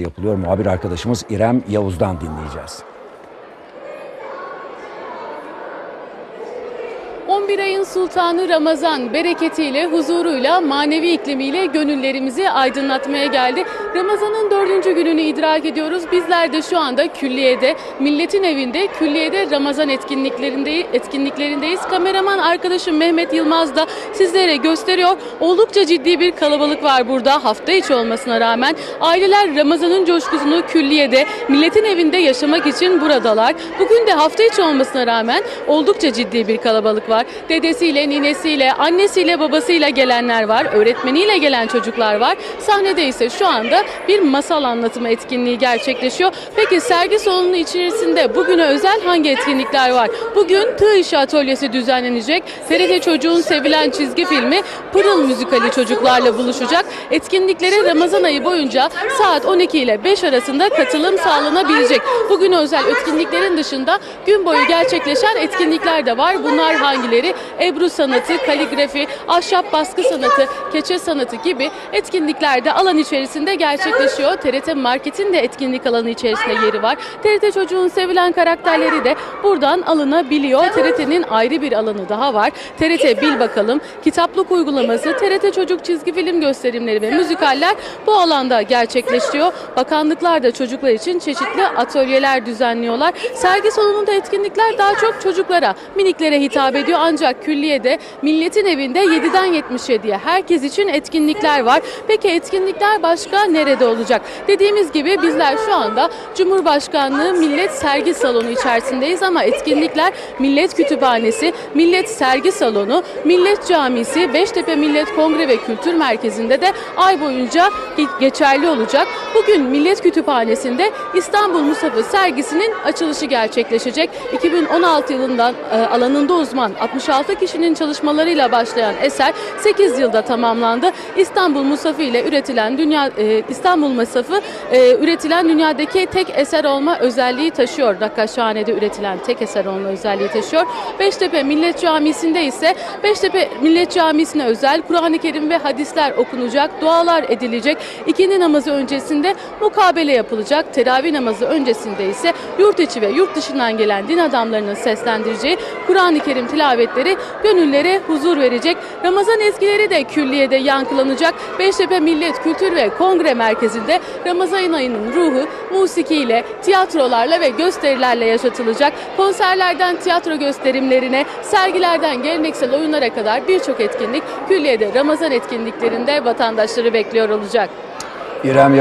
yapılıyor. Muhabir arkadaşımız İrem Yavuz'dan dinleyeceğiz. 11 ayın sultanı Ramazan bereketiyle, huzuruyla, manevi iklimiyle gönüllerimizi aydınlatmaya geldi. Ramazan'ın dördüncü gününü idrak ediyoruz. Bizler de şu anda külliyede, milletin evinde, külliyede Ramazan etkinliklerinde, etkinliklerindeyiz. Kameraman arkadaşım Mehmet Yılmaz da sizlere gösteriyor. Oldukça ciddi bir kalabalık var burada hafta içi olmasına rağmen. Aileler Ramazan'ın coşkusunu külliyede, milletin evinde yaşamak için buradalar. Bugün de hafta içi olmasına rağmen oldukça ciddi bir kalabalık var. Dedesiyle, ninesiyle, annesiyle, babasıyla gelenler var. Öğretmeniyle gelen çocuklar var. Sahnede ise şu anda bir masal anlatımı etkinliği gerçekleşiyor. Peki sergi salonunun içerisinde bugüne özel hangi etkinlikler var? Bugün Tığ İşi Atölyesi düzenlenecek. TRT Çocuğun sevilen çizgi filmi Pırıl müzikali çocuklarla buluşacak. Etkinliklere Ramazan ayı boyunca saat 12 ile 5 arasında katılım sağlanabilecek. Bugün özel etkinliklerin dışında gün boyu gerçekleşen etkinlikler de var. Bunlar hangileri? Ebru sanatı, kaligrafi, ahşap baskı sanatı, keçe sanatı gibi etkinlikler de alan içerisinde gerçekleşiyor. TRT Market'in de etkinlik alanı içerisinde yeri var. TRT Çocuğun sevilen karakterleri de buradan alınabiliyor. TRT'nin ayrı bir alanı daha var. TRT Bil Bakalım, kitaplık uygulaması, TRT Çocuk çizgi film gösterimleri ve müzikaller bu alanda gerçekleşiyor. Bakanlıklar da çocuklar için çeşitli atölyeler düzenliyorlar. Sergi salonunda etkinlikler daha çok çocuklara, miniklere hitap ediyor. Ancak külliyede milletin evinde 7'den 77'ye herkes için etkinlikler var. Peki etkinlikler başka nerede olacak? Dediğimiz gibi bizler şu anda Cumhurbaşkanlığı Millet Sergi Salonu içerisindeyiz ama etkinlikler Millet Kütüphanesi, Millet Sergi Salonu, Millet Camisi, Beştepe Millet Kongre ve Kültür Merkezi'nde de ay boyunca geçerli olacak. Bugün Millet Kütüphanesi'nde İstanbul Musafa sergisinin açılışı gerçekleşecek. 2016 yılından e, alanında uzman 66 kişinin çalışmalarıyla başlayan eser 8 yılda tamamlandı. İstanbul Musafı ile üretilen dünya e, İstanbul Musafı e, üretilen dünyadaki tek eser olma özelliği taşıyor. Dakkaşhane'de üretilen tek eser olma özelliği taşıyor. Beştepe Millet Camisi'nde ise Beştepe Millet Camisi'ne özel Kur'an-ı Kerim ve hadisler okunacak, dualar edilecek. İkindi namazı öncesinde mukabele yapılacak. Teravih namazı öncesinde ise yurt içi ve yurt dışından gelen din adamlarının seslendireceği Kur'an-ı Kerim tilavetleri gönüllere huzur verecek. Ramazan ezgileri de külliyede yankılanacak. Beştepe Millet Kültür ve Kongre Merkezi'nde Ramazan ayının ruhu musikiyle, tiyatrolarla ve gösterilerle yaşatılacak. Konserlerden tiyatro gösterimlerine, sergilerden geleneksel oyunlara kadar birçok etkinlik külliyede Ramazan etkinliklerinde vatandaşları bekliyor olacak. İrem